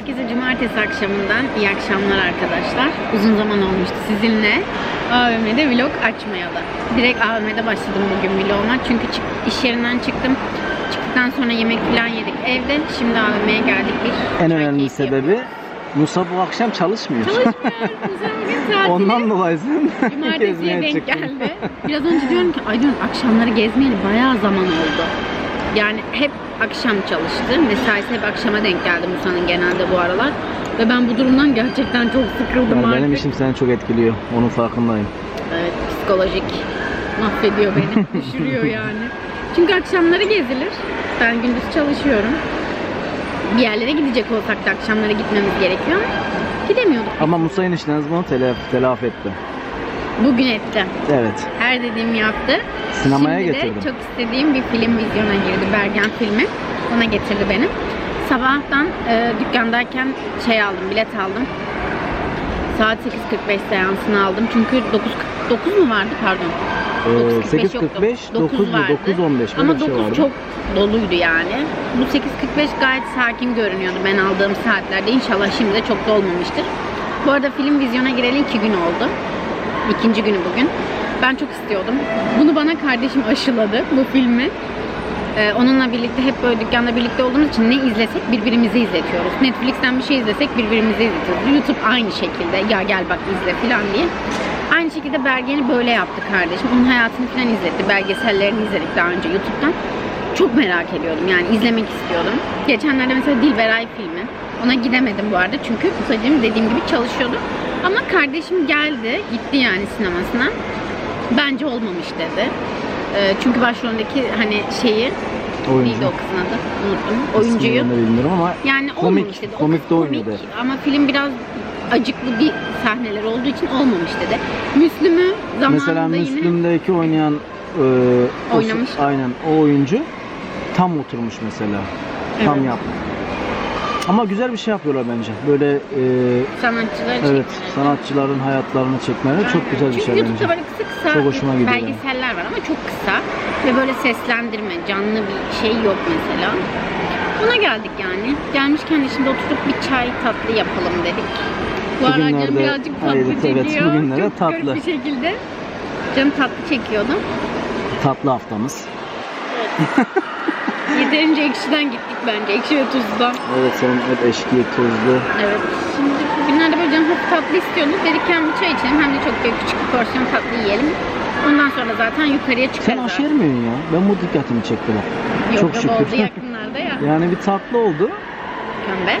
Herkese cumartesi akşamından iyi akşamlar arkadaşlar. Uzun zaman olmuştu sizinle AVM'de vlog açmayalı. Direkt AVM'de başladım bugün vloguma. Çünkü iş yerinden çıktım. Çıktıktan sonra yemek falan yedik evde. Şimdi AVM'ye geldik bir En önemli sebebi yapıyoruz. Musa bu akşam çalışmıyor. Çalışmıyorum. Musa bugün tatili. Ondan dolayı sen Cumartesiye denk çıktın. geldi. Biraz önce diyorum ki ay diyorum akşamları gezmeyeli bayağı zaman oldu. Yani hep akşam çalıştı. Mesaisi hep akşama denk geldi Musa'nın genelde bu aralar. Ve ben bu durumdan gerçekten çok sıkıldım Yani artık. benim işim seni çok etkiliyor. Onun farkındayım. Evet, psikolojik mahvediyor beni. düşürüyor yani. Çünkü akşamları gezilir. Ben gündüz çalışıyorum. Bir yerlere gidecek olsak da akşamları gitmemiz gerekiyor gidemiyorduk. Ama Musa enişteniz bunu telaf, telafi etti. Bugün etti. Evet. Her dediğimi yaptı. Sinemaya Şimdi getirdim. de çok istediğim bir film vizyona girdi. Bergen filmi. Ona getirdi beni. Sabahtan e, dükkandayken şey aldım, bilet aldım. Saat 8.45 seansını aldım. Çünkü 9.49 mu vardı pardon? Ee, 8.45 yoktu. 8.45, 9 mu? vardı. 9.15 böyle Ama bir şey 9 vardı. çok doluydu yani. Bu 8.45 gayet sakin görünüyordu ben aldığım saatlerde. İnşallah şimdi de çok dolmamıştır. Bu arada film vizyona gireli 2 gün oldu. İkinci günü bugün. Ben çok istiyordum. Bunu bana kardeşim aşıladı bu filmi. Ee, onunla birlikte hep böyle dükkanda birlikte olduğumuz için ne izlesek birbirimizi izletiyoruz. Netflix'ten bir şey izlesek birbirimizi izletiyoruz. YouTube aynı şekilde ya gel bak izle falan diye. Aynı şekilde Bergen'i böyle yaptı kardeşim. Onun hayatını falan izletti. Belgesellerini izledik daha önce YouTube'dan. Çok merak ediyordum yani izlemek istiyordum. Geçenlerde mesela Dilberay filmi. Ona gidemedim bu arada çünkü Musacığım dediğim gibi çalışıyordu. Ama kardeşim geldi, gitti yani sinemasına. Bence olmamış dedi. Ee, çünkü başrolündeki hani şeyi Oyuncu. neydi o kızın adı? Unuttum. Oyuncuyu. İsmini de bilmiyorum ama Yani Komik, olmamış dedi. O komik de oynuyordu. Ama film biraz acıklı bir sahneler olduğu için olmamış dedi. Müslüm'ü zamanında mesela yine Müslüm'deki oynayan e, o- Oynamış. aynen o oyuncu tam oturmuş mesela. Tam Evet. yapmış. Ama güzel bir şey yapıyorlar bence. Böyle e, sanatçılar evet çekmeleri. sanatçıların hayatlarını çekmeleri çok güzel bir Çünkü şey YouTube'da bence. böyle kısa kısa Çok hoşuma gidiyor benim. belgeseller var ama çok kısa. Ve böyle seslendirme, canlı bir şey yok mesela. Ona geldik yani. Gelmişken de şimdi oturup bir çay tatlı yapalım dedik. Bu ara canım birazcık tatlı evet, evet, çekiyor. bugünlerde çok tatlı. bir şekilde. Canım tatlı çekiyordu. Tatlı haftamız. Yeterince ekşiden gittik bence. Ekşi ve tuzdan. Evet senin hep eşki, tuzlu. Evet. Şimdi bugünlerde böyle canım hafif tatlı istiyordu. Dedik hem bir çay içelim hem de çok böyle küçük bir porsiyon tatlı yiyelim. Ondan sonra zaten yukarıya Sen çıkarız. aşı yermiyorsun ya. Ben bu dikkatimi çekti bak. Yok çok şükür. oldu yakınlarda ya. Yani bir tatlı oldu. Kömbe.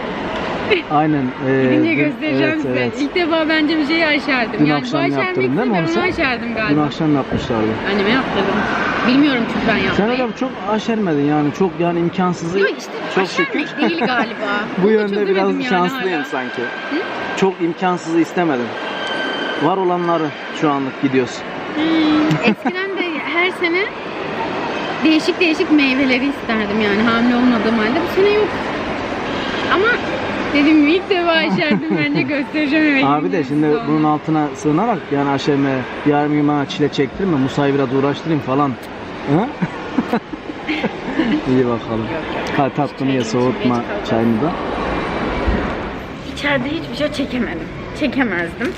Aynen. e, Gidince dün- göstereceğim evet, size. evet. İlk defa bence bir şeyi aşerdim. Dün yani akşam yaptırdın değil mi değil onu sen? aşerdim Dün galiba. akşam yapmışlardı. Anneme yaptırdım. Bilmiyorum çünkü ben Sen yapmayı. öyle çok aşermedin yani çok yani imkansızı. Yok işte çok aşermek şükür. değil galiba. Bu Onu yönde biraz yani şanslıyım hala. sanki. Çok imkansızı istemedim. Var olanları şu anlık gidiyoruz. Hmm, eskiden de her sene değişik değişik meyveleri isterdim yani hamile olmadığım halde. Bu sene yok. Ama gibi ilk defa aşerdim bence göstereceğim eve Abi de gidince şimdi onu. bunun altına sığınarak yani aşerme yarın bir gün bana çile çektirme Musa'yı biraz uğraştırayım falan. Ha? İyi bakalım. Ha tatlını ye soğutma çayını da. İçeride hiçbir şey çekemedim. Çekemezdim.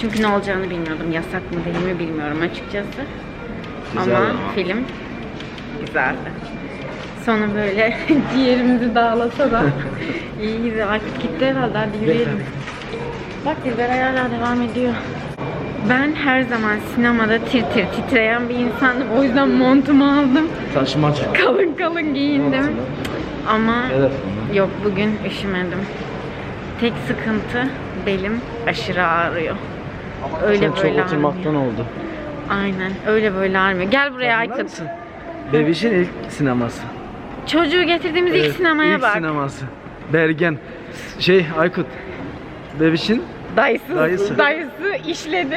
Çünkü ne olacağını bilmiyordum. Yasak mı değil mi bilmiyorum açıkçası. Güzel ama, ama. film güzeldi. Sonra böyle ciğerimizi dağlasa da iyiydi. Artık gitti herhalde. Hadi yürüyelim. Bak Dilberay hala devam ediyor. Ben her zaman sinemada tir tir titreyen bir insandım. O yüzden montumu aldım. Taşımaç. Kalın kalın giyindim. Ama. Yok bugün üşümedim. Tek sıkıntı belim aşırı ağrıyor. Öyle Sen çok böyle oturmaktan ağrıyor. oldu. Aynen öyle böyle ağrıyor. Gel buraya Aykut. Bebişin ilk sineması. Çocuğu getirdiğimiz ilk sinemaya ilk bak. sineması. Bergen. Şey Aykut. Bebişin Dayısı, Dayısı. dayısı işledi.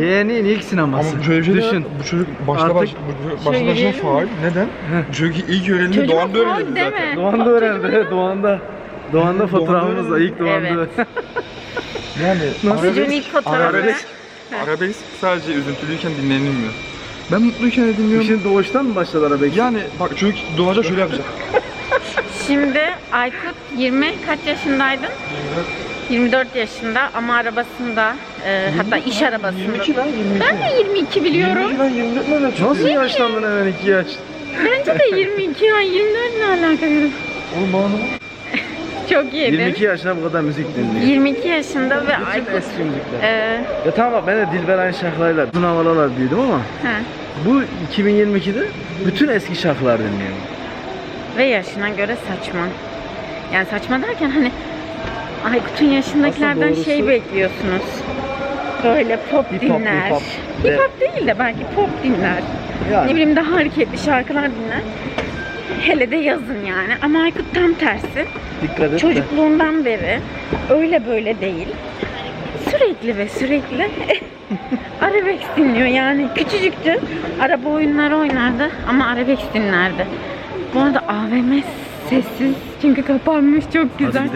yeğenin ilk sineması. Ama şöyle bir şey de. Düşün. Bu çocuk başta Artık- baş, bu çocuk başta Şey başına geliyor. faal. Neden? Bu çocuk ilk öğrendiğinde Çocuğa doğanda faul öğrenildi deme. zaten. Doğan'da öğrendi. Doğan'da. Doğan'da fotoğrafımızda ilk Doğan'da. Evet. Yani Çocuğun ilk fotoğrafı. arabesk, arabesk sadece üzüntülüyken dinlenilmiyor. Ben mutluyken de dinliyorum. İşin doğuştan mı başladı arabek? Yani bak çocuk doğacak şöyle yapacak. Şimdi Aykut 20 kaç yaşındaydın? 24 yaşında ama arabasında e, hatta iş arabasında. 22 lan 22. Ben de 22 biliyorum. 22 lan 24 ne demek? Nasıl yaşlandın hemen 2 yaş? Bence de 22 ya 24 ne alaka? Oğlum bana Çok iyiydi. 22 yaşında bu kadar müzik dinliyor. 22 yaşında ve Bütün Aykut eski müzikler. e, Ya tamam bak ben de Dilber aynı uzun havalarla büyüdüm ama he, bu 2022'de bütün eski şarkılar dinliyorum. Ve yaşına göre saçma. Yani saçma derken hani Aykut'un yaşındakilerden şey doğrusu- bekliyorsunuz. Böyle pop Hip hop, dinler. hip hop. Hip hop değil de belki pop dinler. Ne Yani bileyim daha hareketli şarkılar dinler. Hele de yazın yani. Ama Aykut tam tersi. dikkat et de. Çocukluğundan beri öyle böyle değil. Sürekli ve sürekli arabesk dinliyor. Yani küçücüktü. Araba oyunları oynardı ama arabesk dinlerdi. Bu arada AVM sessiz çünkü kapanmış çok güzel.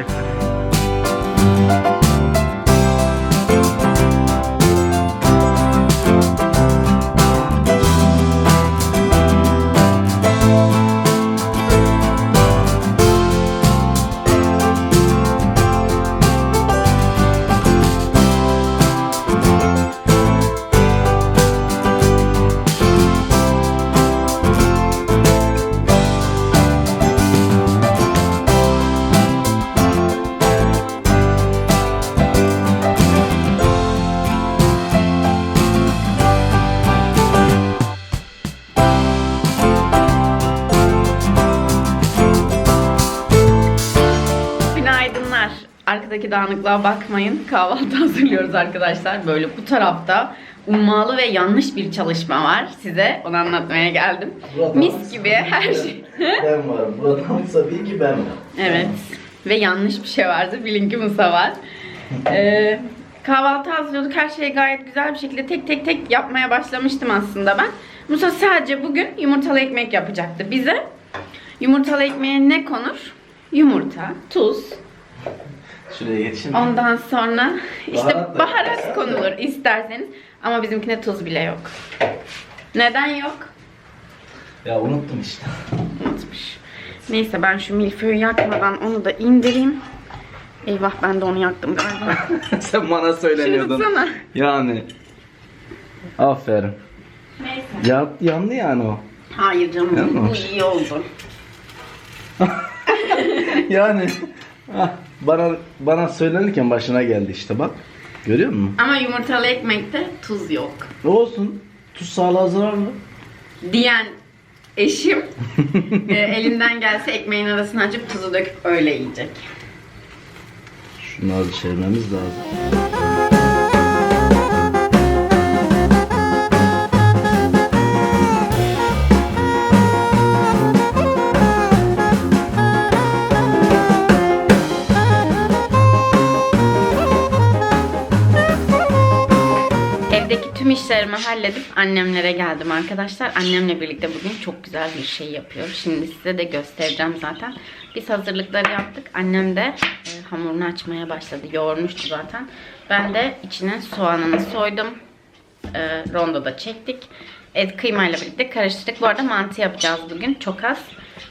Arkadaki dağınıklığa bakmayın. Kahvaltı hazırlıyoruz arkadaşlar. Böyle bu tarafta ummalı ve yanlış bir çalışma var. Size onu anlatmaya geldim. Burada Mis gibi her şey. Ben varım. Buradan tabii ki ben varım. Evet. Ve yanlış bir şey vardı. Bilin ki Musa var. Ee, kahvaltı hazırlıyorduk. Her şeyi gayet güzel bir şekilde tek tek tek yapmaya başlamıştım aslında ben. Musa sadece bugün yumurtalı ekmek yapacaktı bize. Yumurtalı ekmeğe ne konur? Yumurta, tuz, Şuraya geçeyim. ondan sonra işte Baharat baharat konulur isterseniz. Ama bizimkine tuz bile yok. Neden yok? Ya unuttum işte. Unutmuş. Neyse ben şu milföyü yakmadan onu da indireyim. Eyvah ben de onu yaktım galiba. Sen bana Şunu söyleniyordun. tutsana. Yani. Aferin. Neyse. Ya, yandı yani o. Hayır canım Yanmamış. iyi oldu. yani. bana bana söylenirken başına geldi işte bak. Görüyor musun? Ama yumurtalı ekmekte tuz yok. Ne olsun? Tuz sağlığa zararlı. Diyen eşim e, elinden gelse ekmeğin arasına açıp tuzu döküp öyle yiyecek. Şunları çevirmemiz lazım. İşlerimi halledip annemlere geldim arkadaşlar. Annemle birlikte bugün çok güzel bir şey yapıyoruz. Şimdi size de göstereceğim zaten. Biz hazırlıkları yaptık. Annem de e, hamurunu açmaya başladı. Yoğurmuştu zaten. Ben de içine soğanını soydum. E, rondoda çektik. Et kıymayla birlikte karıştırdık. Bu arada mantı yapacağız bugün. Çok az.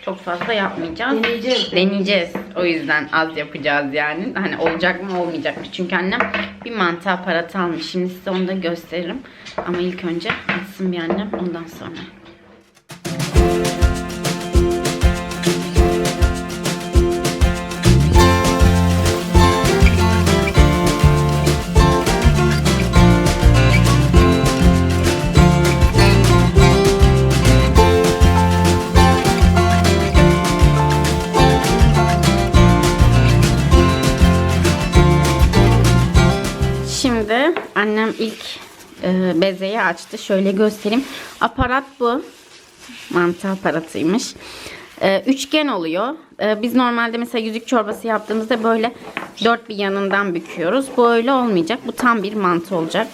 Çok fazla yapmayacağız. Deneyeceğiz. Deneyeceğiz. O yüzden az yapacağız yani. Hani olacak mı olmayacak mı? Çünkü annem bir mantı aparatı almış. Şimdi size onu da gösteririm. Ama ilk önce açsın bir annem ondan sonra. Annem ilk e, bezeyi açtı. Şöyle göstereyim. Aparat bu. Mantı aparatıymış. E, üçgen oluyor. E, biz normalde mesela yüzük çorbası yaptığımızda böyle dört bir yanından büküyoruz. Bu öyle olmayacak. Bu tam bir mantı olacak.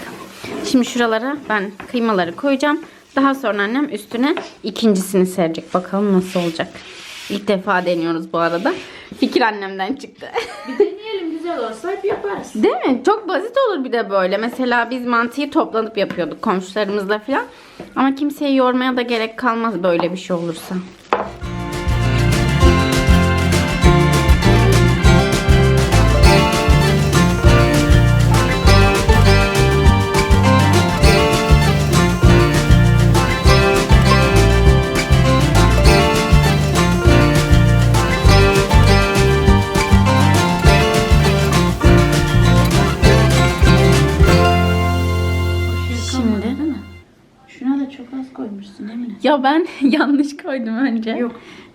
Şimdi şuralara ben kıymaları koyacağım. Daha sonra annem üstüne ikincisini serecek. Bakalım nasıl olacak. İlk defa deniyoruz bu arada. Fikir annemden çıktı. Güzel olsa hep yaparız. Değil mi? Çok basit olur bir de böyle. Mesela biz mantıyı toplanıp yapıyorduk komşularımızla falan. Ama kimseyi yormaya da gerek kalmaz böyle bir şey olursa. Ya ben yanlış koydum önce. Yok.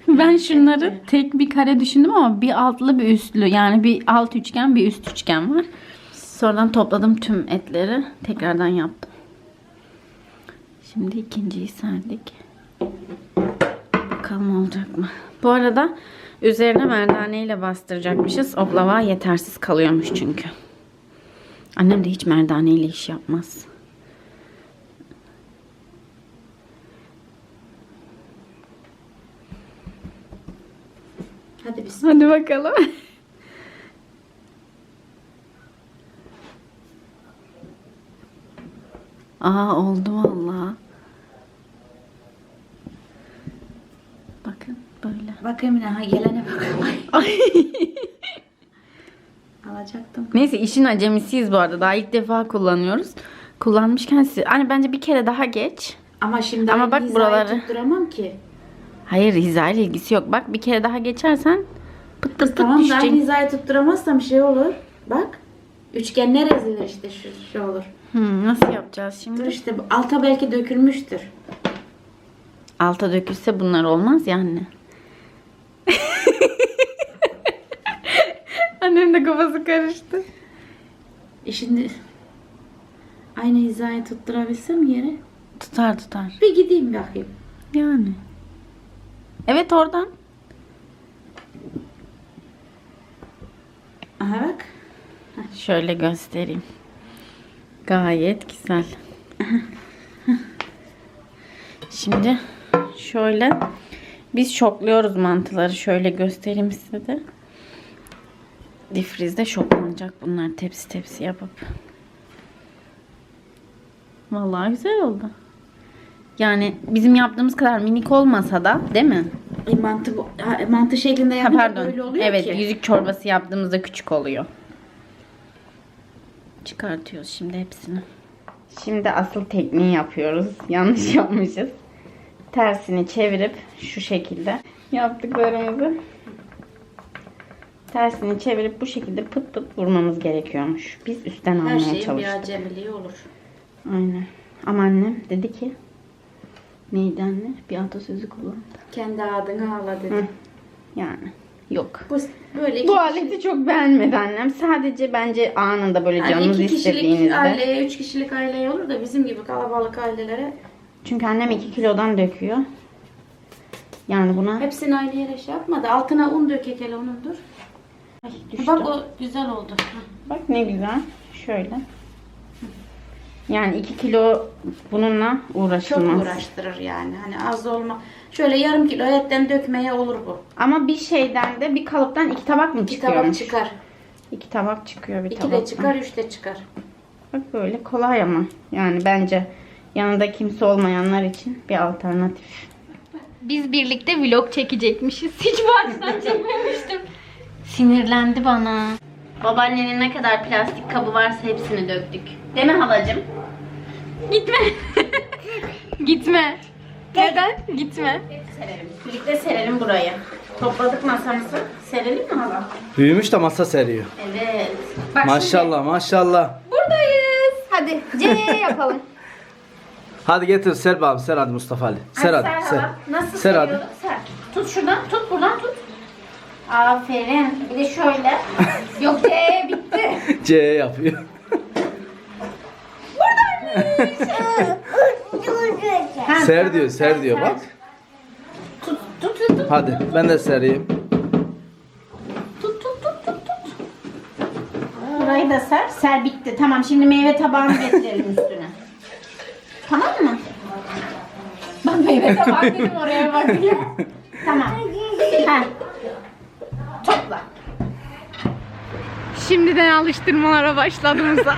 Ben şunları tek bir kare düşündüm ama bir altlı bir üstlü. Yani bir alt üçgen bir üst üçgen var. Sonradan topladım tüm etleri. Tekrardan yaptım. Şimdi ikinciyi serdik. Bakalım olacak mı? Bu arada üzerine merdaneyle bastıracakmışız. Oklava yetersiz kalıyormuş çünkü. Annem de hiç merdaneyle iş yapmaz. Hadi biz. Hadi bakalım. Aa oldu valla. Bakın böyle. Bak Emine ha gelene bak. Ay. Alacaktım. Neyse işin acemisiyiz bu arada. Daha ilk defa kullanıyoruz. Kullanmışken siz... Hani bence bir kere daha geç. Ama şimdi Ama bak buraları. tutturamam ki. Hayır hizayla ilgisi yok. Bak bir kere daha geçersen pıt pıt pıt Tamam düşecek. aynı hizayı tutturamazsam şey olur. Bak. Üçgenler ezilir işte şu, şu olur. Hmm, nasıl yapacağız şimdi? Dur işte alta belki dökülmüştür. Alta dökülse bunlar olmaz ya anne. Annem de kafası karıştı. E şimdi aynı hizayı tutturabilsem yere. Tutar tutar. Bir gideyim bakayım. Yani. Evet oradan. Aha bak. Şöyle göstereyim. Gayet güzel. Şimdi şöyle biz şokluyoruz mantıları. Şöyle göstereyim size de. Difrizde şoklanacak bunlar tepsi tepsi yapıp. Vallahi güzel oldu. Yani bizim yaptığımız kadar minik olmasa da değil mi? E, mantı, bu- ha, mantı şeklinde Ha, yapınca pardon. böyle oluyor evet, ki. yüzük çorbası yaptığımızda küçük oluyor. Çıkartıyoruz şimdi hepsini. Şimdi asıl tekniği yapıyoruz. Yanlış yapmışız. Tersini çevirip şu şekilde yaptıklarımızı tersini çevirip bu şekilde pıt pıt vurmamız gerekiyormuş. Biz üstten Her almaya şeyin bir çalıştık. acemiliği olur. Aynen. Ama annem dedi ki anne? Bir atasözü kullandı. Kendi adını ağla dedi. Hı. Yani yok. Bu böyle iki Bu aleti çok beğenmedi annem. Sadece bence anında böyle Yani canınız iki kişilik istediğinizde. aileye, üç kişilik aileye olur da bizim gibi kalabalık ailelere Çünkü annem 2 kilodan döküyor. Yani buna hepsini aynı yere şey yapmadı. Altına un dökek hele onun dur. Ay, düştü. Bak o güzel oldu. Bak ne güzel. Şöyle. Yani 2 kilo bununla Çok uğraşılmaz. uğraştırır yani. Hani az olma. Şöyle yarım kilo etten dökmeye olur bu. Ama bir şeyden de bir kalıptan iki tabak mı İki çıkıyormuş? tabak çıkar. İki tabak çıkıyor bir İki tabaktan. de çıkar, üç de çıkar. Bak böyle kolay ama. Yani bence yanında kimse olmayanlar için bir alternatif. Biz birlikte vlog çekecekmişiz. Hiç bu açıdan çekmemiştim. Sinirlendi bana. Babaannenin ne kadar plastik kabı varsa hepsini döktük. Değil mi halacığım? Gitme. Gitme. Neden? Gitme. Serelim. Birlikte serelim burayı. Topladık masamızı. Serelim mi hala? Büyümüş de masa seriyor. Evet. Bak Maşallah maşallah. şimdi buradayız. Hadi C yapalım. Hadi getir ser bakalım ser hadi Mustafa Ali. Ser hadi. Ser Ser. Nasıl Ser hadi. Ser. Tut şuradan, tut buradan tut. Aferin. Bir de şöyle. Yok C bitti. C yapıyor. Ha, ser diyor ser diyor bak. Tut, tut, tut, tut. Hadi ben de sereyim. Tut, tut, tut, tut, tut. Burayı da ser. Ser bitti. Tamam şimdi meyve tabağını getirelim üstüne. Tamam mı? Bak meyve tabağı dedim oraya bak. Tamam. Ha. Topla. Şimdiden alıştırmalara başladığımızda.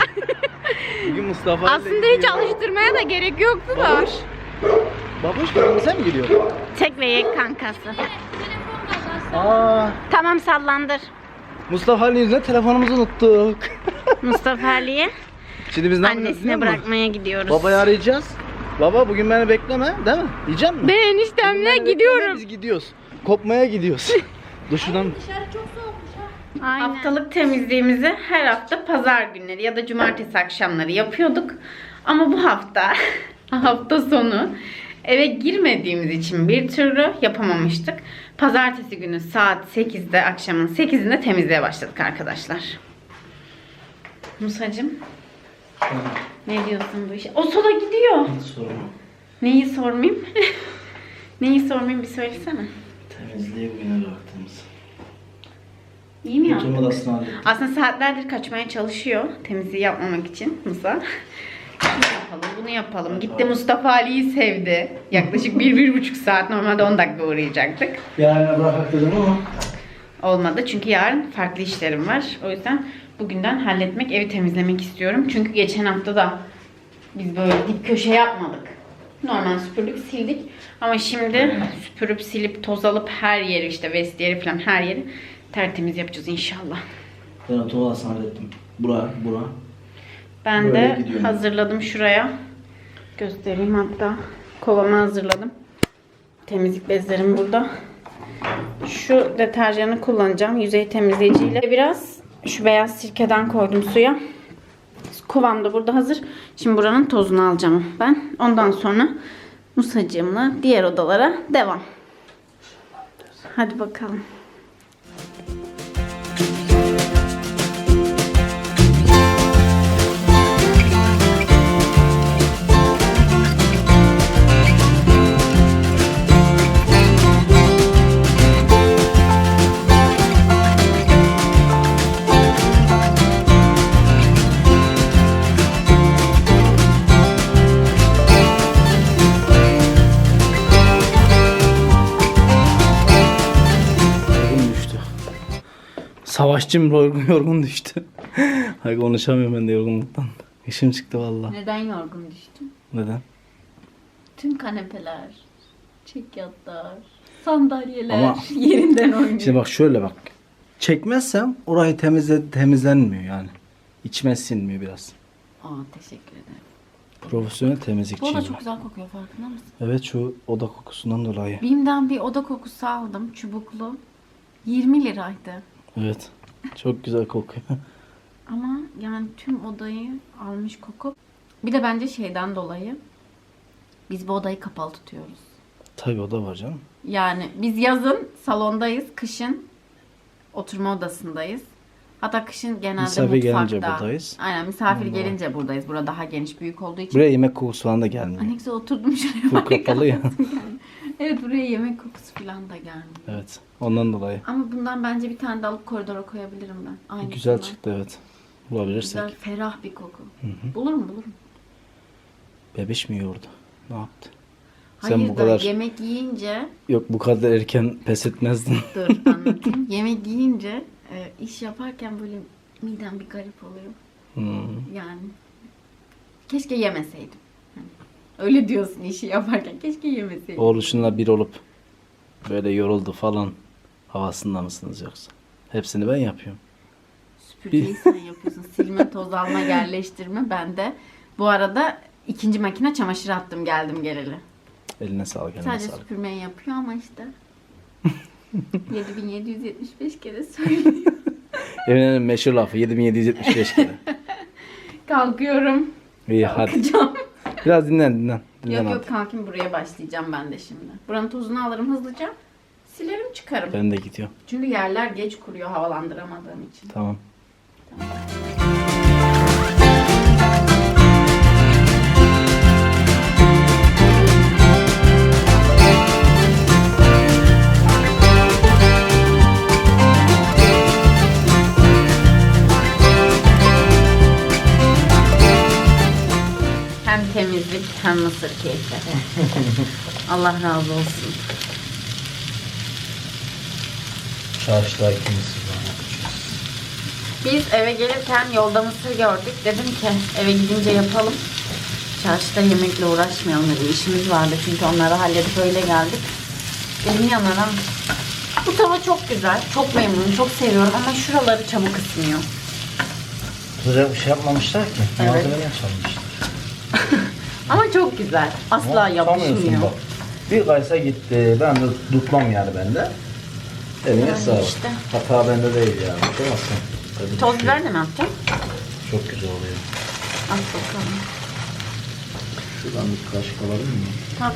Bugün Mustafa Aslında hiç alıştırmaya da gerek yoktu da. Babuş. Babuş kırmızı mı giriyor? Tek ve yek kankası. Aa, Tamam sallandır. Mustafa Ali yüzünden telefonumuzu unuttuk. Mustafa Ali'ye Şimdi biz ne yapacağız biliyor annesine musun? bırakmaya gidiyoruz. Babayı arayacağız. Baba bugün beni bekleme değil mi? Yiyecek misin? Ben Bugün eniştemle beni bekleme, gidiyorum. Biz gidiyoruz. Kopmaya gidiyoruz. Duşundan Haftalık temizliğimizi her hafta pazar günleri ya da cumartesi akşamları yapıyorduk. Ama bu hafta hafta sonu eve girmediğimiz için bir türlü yapamamıştık. Pazartesi günü saat 8'de akşamın 8'inde temizliğe başladık arkadaşlar. Musacım ne diyorsun bu işe? O sola gidiyor. Sorma. Neyi sormayayım? Neyi sormayayım bir söylesene. Temizliği bugüne bıraktığımız. İyi mi yaptık? Oturma odasını hallettim. Aslında saatlerdir kaçmaya çalışıyor temizliği yapmamak için Musa. Şunu yapalım, bunu yapalım. Gitti Mustafa Ali'yi sevdi. Yaklaşık bir, bir buçuk saat. Normalde 10 dakika uğrayacaktık. Yarına bırakak dedim ama. Olmadı çünkü yarın farklı işlerim var. O yüzden bugünden halletmek, evi temizlemek istiyorum. Çünkü geçen hafta da biz böyle dip köşe yapmadık. Normal süpürdük, sildik. Ama şimdi süpürüp silip toz alıp her yeri işte vestiyeri falan her yeri tertemiz yapacağız inşallah. Ben oturma odasını hallettim. Bura, bura. Ben Böyle de gidiyorum. hazırladım şuraya. Göstereyim hatta. Kovamı hazırladım. Temizlik bezlerim burada. Şu deterjanı kullanacağım. Yüzey temizleyiciyle. Biraz şu beyaz sirkeden koydum suya. Kovam da burada hazır. Şimdi buranın tozunu alacağım ben. Ondan sonra Musacığımla diğer odalara devam. Hadi bakalım. Savaşçım yorgun, düştü. Hayır konuşamıyorum ben de yorgunluktan. İşim çıktı valla. Neden yorgun düştün? Neden? Tüm kanepeler, çekyatlar, sandalyeler Ama- yerinden oynuyor. Şimdi bak şöyle bak. Çekmezsem orayı temizle, temizlenmiyor yani. İçime sinmiyor biraz. Aa teşekkür ederim. Profesyonel Bu temizlikçiyim. oda çok ben. güzel kokuyor farkında mısın? Evet şu oda kokusundan dolayı. Bim'den bir oda kokusu aldım çubuklu. 20 liraydı. Evet. Çok güzel kokuyor. Ama yani tüm odayı almış koku. Bir de bence şeyden dolayı biz bu odayı kapalı tutuyoruz. Tabii oda var canım. Yani biz yazın salondayız, kışın oturma odasındayız. Hatta kışın genelde Misafir gelince mutfakta. buradayız. Aynen misafir gelince buradayız. Burada daha geniş, büyük olduğu için. Buraya yemek kokusu falan da gelmiyor. Ay ne güzel oturdum şuraya. Bu kapalı ya. Evet buraya yemek kokusu falan da gelmiyor. Evet. Ondan dolayı. Ama bundan bence bir tane de alıp koridora koyabilirim ben. Aynısından. Güzel çıktı evet. Bulabilirsek. Güzel, ferah bir koku. Bulurum bulurum. Bebiş mi yoğurdu? Ne yaptı? Hayır Sen bu da kadar yemek yiyince yok bu kadar erken pes etmezdin. dur anlatayım. yemek yiyince e, iş yaparken böyle midem bir garip oluyor. Hmm. Yani keşke yemeseydim. Öyle diyorsun işi yaparken keşke yemeseydim. Oğluşunla bir olup böyle yoruldu falan havasında mısınız yoksa? Hepsini ben yapıyorum. Süpürgeyi sen yapıyorsun. Silme, toz alma, yerleştirme. Ben de bu arada ikinci makine çamaşır attım geldim geleli. Eline sağlık, eline Sadece sağlık. süpürmeyi yapıyor ama işte 7775 kere söylüyor. Emine'nin meşhur lafı 7775 kere. Kalkıyorum. İyi hadi. Kalkacağım. Biraz dinlen dinlen. Dinlen Yok yok kalkayım buraya başlayacağım ben de şimdi. Buranın tozunu alırım hızlıca. Silerim çıkarım. Ben de gidiyorum. Çünkü yerler geç kuruyor havalandıramadığım için. Tamam. Hem hem mısır keyifleri. Allah razı olsun. Çarşıda ikimiz Biz eve gelirken yolda mısır gördük. Dedim ki eve gidince yapalım. Çarşıda yemekle uğraşmayalım dedi. İşimiz vardı çünkü onları halledip öyle geldik. Elim yanar ha. Bu tava çok güzel. Çok memnunum. Çok seviyorum ama şuraları çabuk ısınıyor. Sıcak bir şey yapmamışlar ki. Evet. Çalmışlar. Ama çok güzel. Asla Ama yapışmıyor. bak. Bir kaysa gitti. Ben de tutmam yani bende. Eline Yani sağlık. işte. Hata bende değil yani. Bakamazsın. Tabii Toz düşüyor. biber de mi yapacağım? Çok güzel oluyor. Al bakalım. Şuradan bir kaşık alabilir miyim? Tabii.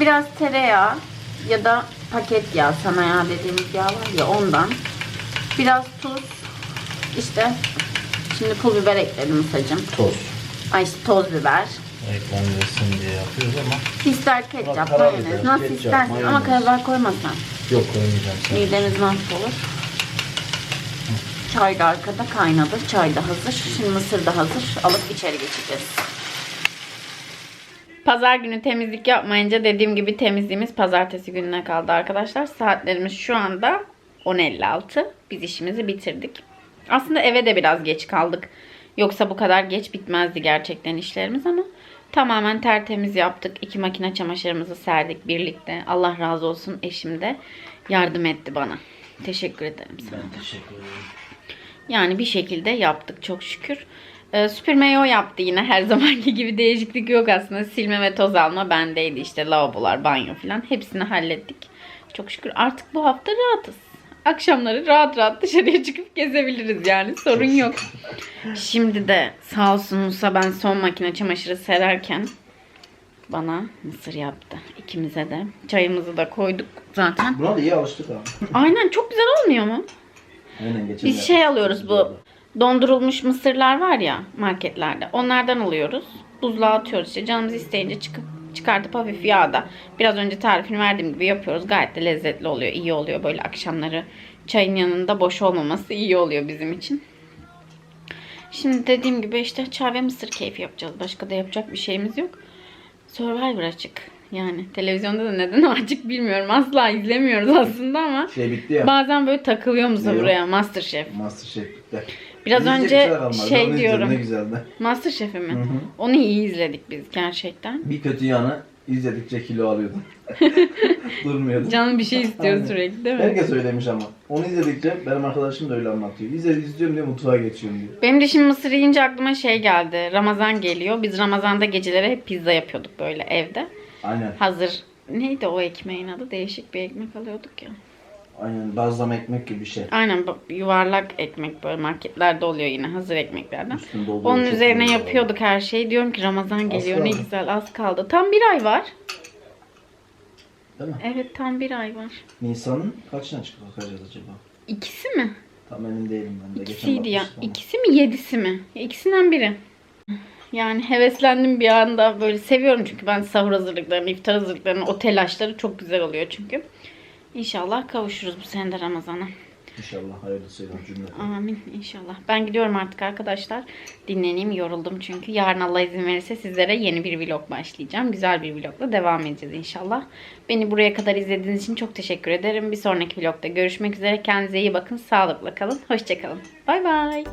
Biraz tereyağı ya da paket yağ, sana yağ dediğimiz yağ var ya ondan. Biraz tuz. İşte şimdi pul biber ekledim ısacım. Toz. Ay işte toz biber. Eklenmesin diye yapıyoruz ama. İster ketçap, karabiber, mayonez. Nasıl ketçap, istersen ama mayonez. karabiber koymasan. Yok koymayacağım sen. Mideniz mahvolur. Çay da arkada kaynadı. Çay da hazır. Şimdi mısır da hazır. Alıp içeri geçeceğiz. Pazar günü temizlik yapmayınca dediğim gibi temizliğimiz pazartesi gününe kaldı arkadaşlar. Saatlerimiz şu anda 10.56. Biz işimizi bitirdik. Aslında eve de biraz geç kaldık. Yoksa bu kadar geç bitmezdi gerçekten işlerimiz ama tamamen tertemiz yaptık. İki makine çamaşırımızı serdik birlikte. Allah razı olsun eşim de yardım etti bana. Teşekkür ederim sana. Ben teşekkür ederim. Yani bir şekilde yaptık çok şükür. Ee, süpürmeyi o yaptı yine her zamanki gibi değişiklik yok aslında. Silme ve toz alma bendeydi işte lavabolar, banyo falan hepsini hallettik. Çok şükür artık bu hafta rahatız. Akşamları rahat rahat dışarıya çıkıp gezebiliriz yani sorun yok. Şimdi de sağ olsun Musa ben son makine çamaşırı sererken bana mısır yaptı. İkimize de. Çayımızı da koyduk zaten. Buna da iyi alıştık abi. Aynen çok güzel olmuyor mu? Aynen geçen Biz şey alıyoruz bu dondurulmuş mısırlar var ya marketlerde. Onlardan alıyoruz. Buzluğa atıyoruz işte canımız isteyince çıkıp çıkartıp hafif yağda biraz önce tarifini verdiğim gibi yapıyoruz. Gayet de lezzetli oluyor. iyi oluyor böyle akşamları çayın yanında boş olmaması iyi oluyor bizim için. Şimdi dediğim gibi işte çay ve mısır keyfi yapacağız. Başka da yapacak bir şeyimiz yok. Survivor açık. Yani televizyonda da neden açık bilmiyorum. Asla izlemiyoruz aslında ama Şey bitti ya. Bazen böyle takılıyor musun buraya Masterchef? Masterchef bitti. Biraz İzleyecek önce şey Onu izledim, diyorum. Ne güzeldi. Mi? Hı hı. Onu iyi izledik biz gerçekten. Bir kötü yanı izledikçe kilo alıyordum. Durmuyordum. Canım bir şey istiyor Aynen. sürekli değil mi? Herkes öylemiş ama. Onu izledikçe benim arkadaşım da öyle anlatıyor. İzle izliyorum diye mutfağa geçiyorum diyor. Benim de şimdi mısır yiyince aklıma şey geldi. Ramazan geliyor. Biz Ramazan'da geceleri hep pizza yapıyorduk böyle evde. Aynen. Hazır. Neydi o ekmeğin adı? Değişik bir ekmek alıyorduk ya. Aynen bazlama ekmek gibi bir şey. Aynen bu yuvarlak ekmek böyle marketlerde oluyor yine hazır ekmeklerden. Üstünde oluyor, Onun çok üzerine güzel yapıyorduk her şeyi. Diyorum ki Ramazan geliyor ne kaldı. güzel az kaldı. Tam bir ay var. Değil mi? Evet tam bir ay var. Nisan'ın kaçına çıkacağız acaba? İkisi mi? Tam emin değilim ben de. Geçen İkisiydi ya. bakmıştım ama. İkisi mi yedisi mi? İkisinden biri. Yani heveslendim bir anda böyle seviyorum çünkü ben sahur hazırlıklarını, iftar hazırlıklarını, o telaşları çok güzel oluyor çünkü. İnşallah kavuşuruz bu sene de Ramazan'a. İnşallah hayırlısıyla cümleten. Amin inşallah. Ben gidiyorum artık arkadaşlar. Dinleneyim yoruldum çünkü. Yarın Allah izin verirse sizlere yeni bir vlog başlayacağım. Güzel bir vlogla devam edeceğiz inşallah. Beni buraya kadar izlediğiniz için çok teşekkür ederim. Bir sonraki vlogda görüşmek üzere. Kendinize iyi bakın. Sağlıkla kalın. Hoşçakalın. Bay bay.